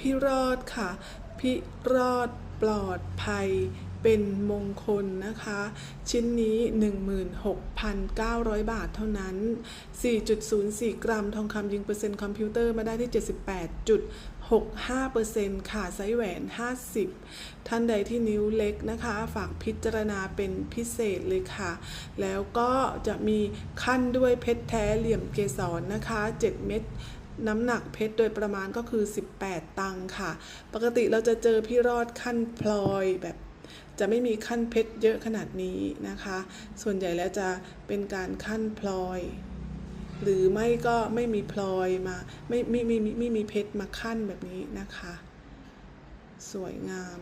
พี่รอดค่ะ พี่รอดปลอดภัยเป็นมงคลนะคะ ชิ้นนี้ 16,900 บาทเท่านั้น 4.04 กรัมทองคำยิงเปอร์เซ็นต์คอมพิวเตอร์มาได้ที่ 78.65%ค่ะไซส์แหวน 50 ท่านใดที่นิ้วเล็กนะคะ ฝากพิจารณาเป็นพิเศษเลยค่ะ แล้วก็จะมีขั้นด้วยเพชรแท้เหลี่ยมเกสรนะคะ 7 เม็ด น้ำหนักเพชรโดยประมาณก็คือ 18 ตังค่ะ ปกติเราจะเจอพี่รอดขั้นพลอยแบบจะไม่มีขั้นเพชรเยอะขนาดนี้นะคะ ส่วนใหญ่แล้วจะเป็นการขั้นพลอย หรือไม่ก็ไม่มีพลอยมาไม่ไม่ไม่ไม่ไม่มีเพชรมาขั้นแบบนี้นะคะ สวยงาม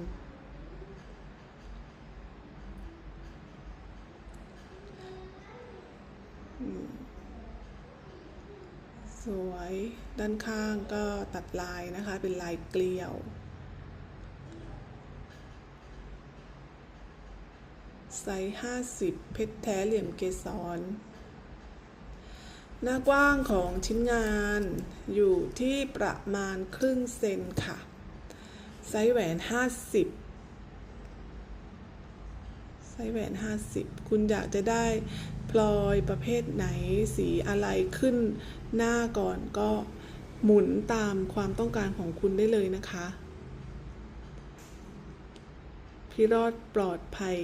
สวย ด้านข้างก็ตัดลายนะคะ เป็นลายเกลียว ไซส์50 เพชรแท้เหลี่ยมเกสร หน้ากว้างของชิ้นงานอยู่ที่ประมาณครึ่งเซนค่ะ ไซส์แหวน 50 ไซส์แหวน 50 คุณอยากจะได้พลอยประเภทไหนสีอะไรขึ้นหน้าก่อนก็หมุนตามความต้องการของคุณได้เลยนะคะ พี่รอดปลอดภัย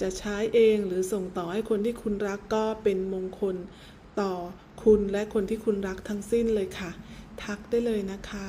จะใช้เองหรือส่งต่อให้คนที่คุณรักก็เป็นมงคลต่อคุณและคนที่คุณรักทั้งสิ้นเลยค่ะ ทักได้เลยนะคะ